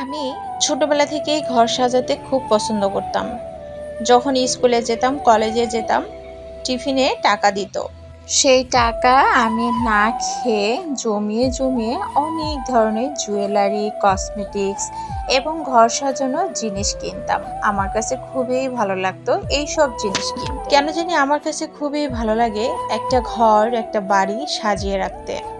আমি ছোটবেলা থেকেই ঘর সাজাতে খুব পছন্দ করতাম। যখন স্কুলে যেতাম, কলেজে যেতাম, টিফিনে টাকা দিত। সেই টাকা আমি না খেয়ে জমিয়ে জমিয়ে অনেক ধরনের জুয়েলারি, কসমেটিক্স এবং ঘর সাজানোর জিনিস কিনতাম। আমার কাছে খুবই ভালো লাগতো এই সব জিনিস কিনতে। কেন জানি আমার কাছে খুবই ভালো লাগে একটা ঘর, একটা বাড়ি সাজিয়ে রাখতে।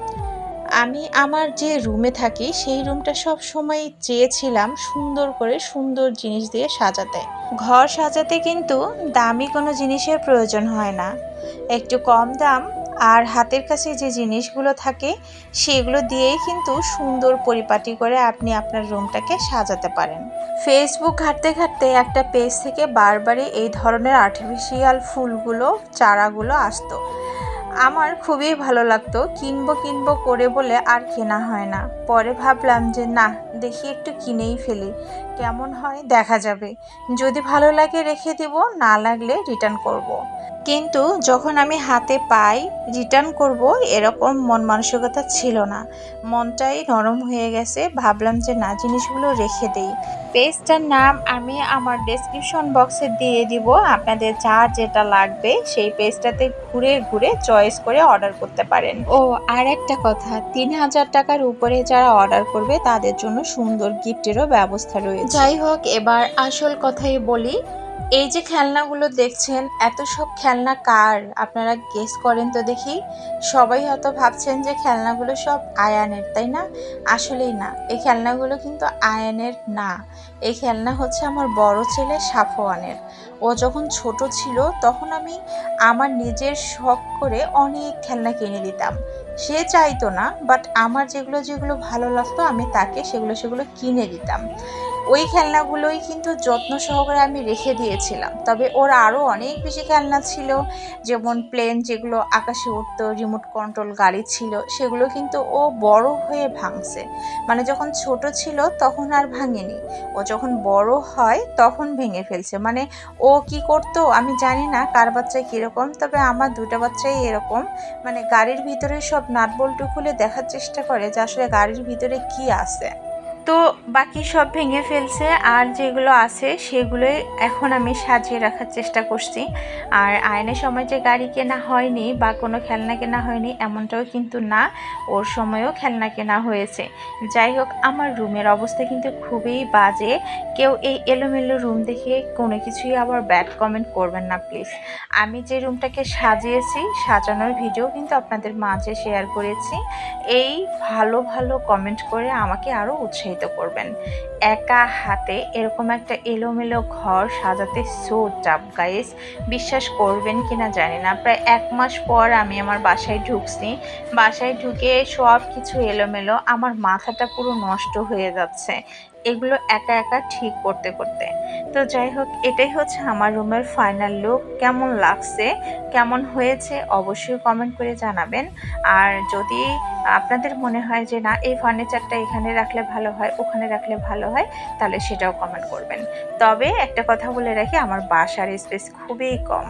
আমি আমার যে রুমে থাকি, সেই রুমটা সব সময় চেয়েছিলাম সুন্দর করে সুন্দর জিনিস দিয়ে সাজাতে। ঘর সাজাতে কিন্তু দামি কোনো জিনিসের প্রয়োজন হয় না। একটু কম দাম আর হাতের কাছে যে জিনিসগুলো থাকে, সেগুলো দিয়েই কিন্তু সুন্দর পরিপাটি করে আপনি আপনার রুমটাকে সাজাতে পারেন। ফেসবুক ঘাঁটতে ঘাঁটতে একটা পেজ থেকে বারবারই এই ধরনের আর্টিফিশিয়াল ফুলগুলো, চারাগুলো আসতো। আমার খুবই ভালো লাগতো। কিনবো কিনবো করে বলে আর কেনা হয় না। পরে ভাবলাম যে, না, দেখি একটু কিনেই ফেলি। কেমন হয় দেখা যাবে। যদি ভালো লাগে রেখে দিব, না লাগলে রিটার্ন করব। কিন্তু যখন আমি হাতে পাই রিটার্ন করব, এরকম মন মানসিকতা ছিল না। মনটাই নরম হয়ে গেছে। ভাবলাম যে, না, জিনিসগুলো রেখে দেই। পেজটার নাম আমি আমার ডেসক্রিপশন বক্সে দিয়ে দিব। আপনাদের যার যেটা লাগবে, সেই পেজটাতে ঘুরে ঘুরে চয়েস করে অর্ডার করতে পারেন। ও আর একটা কথা তিন হাজার টাকার উপরে যারা অর্ডার করবে তাদের জন্য সুন্দর গিফটেরও ব্যবস্থা রয়েছে। যাই হোক এবার আসল কথাই বলি এই যে খেলনাগুলো দেখছেন, এত সব খেলনা কার? আপনারা গেস করেন তো দেখি। সবাই হয়তো ভাবছেন যে খেলনাগুলো সব আয়ানের, তাই না? আসলেই না। এই খেলনাগুলো কিন্তু আয়ানের না। এই খেলনা হচ্ছে আমার বড় ছেলে সাফওয়ানের। ও যখন ছোট ছিল, তখন আমি আমার নিজের শখ করে অনেক খেলনা কিনে দিতাম। সে চাইতো না বাট আমার যেগুলো যেগুলো ভালো লাগতো, আমি তাকে সেগুলো সেগুলো কিনে দিতাম। ওই খেলনাগুলোই কিন্তু যত্ন সহকারে আমি রেখে দিয়েছিলাম। তবে ওর আরও অনেক বেশি খেলনা ছিল, যেমন প্লেন যেগুলো আকাশে উঠতো রিমোট কন্ট্রোল গাড়ি ছিল, সেগুলো কিন্তু ও বড় হয়ে ভাঙছে। মানে যখন ছোট ছিল তখন আর ভাঙেনি। ও যখন বড় হয় তখন ভেঙে ফেলছে। মানে ও কি করতো আমি জানি না কার বাচ্চায় কীরকম, তবে আমার দুটা বাচ্চাই এরকম। মানে গাড়ির ভিতরে সব নাট বল্টু খুলে দেখার চেষ্টা করে যে আসলে গাড়ির ভিতরে কি আছে। তো বাকি সব ভেঙে ফেলছে, আর যেগুলো আছে সেগুলোই এখন আমি সাজিয়ে রাখার চেষ্টা করছি। আর আয়নের সময় যে গাড়ি কেনা হয়নি বা কোনো খেলনা কেনা হয়নি এমনটাও কিন্তু না, ওর সময়ও খেলনা কেনা হয়েছে। যাই হোক, আমার রুমের অবস্থা কিন্তু খুবই বাজে। কেউ এই এলোমেলো রুম দেখে কোনো কিছুই আবার ব্যাড কমেন্ট করবেন না, প্লিজ। আমি যে রুমটাকে সাজিয়েছি, সাজানোর ভিডিও কিন্তু আপনাদের মাঝে শেয়ার করেছি। এই ভালো ভালো কমেন্ট করে আমাকে আরও উৎসাহিত উৎসাহিত করবেন একা হাতে এরকম একটা এলোমেলো ঘর সাজাতে সো টাপ গাইস বিশ্বাস করবেন কি না জানি না। প্রায় এক মাস পর আমি আমার বাসায় ঢুকছি। বাসায় ঢুকে সব কিছু এলোমেলো। আমার মাথাটা পুরো নষ্ট হয়ে যাচ্ছে। এগুলো একা একা ঠিক করতে করতে। তো যাই হোক, এটাই হচ্ছে আমার রুমের ফাইনাল লুক কেমন লাগছে? কেমন হয়েছে? অবশ্যই কমেন্ট করে জানাবেন। আর যদি আপনাদের মনে হয় যে, না, এই ফার্নিচারটা এখানে রাখলে ভালো হয়, ওখানে রাখলে ভালো হয়, তাহলে সেটাও কমেন্ট করবেন। তবে একটা কথা বলে রাখি, আমার বাসার স্পেস খুবই কম।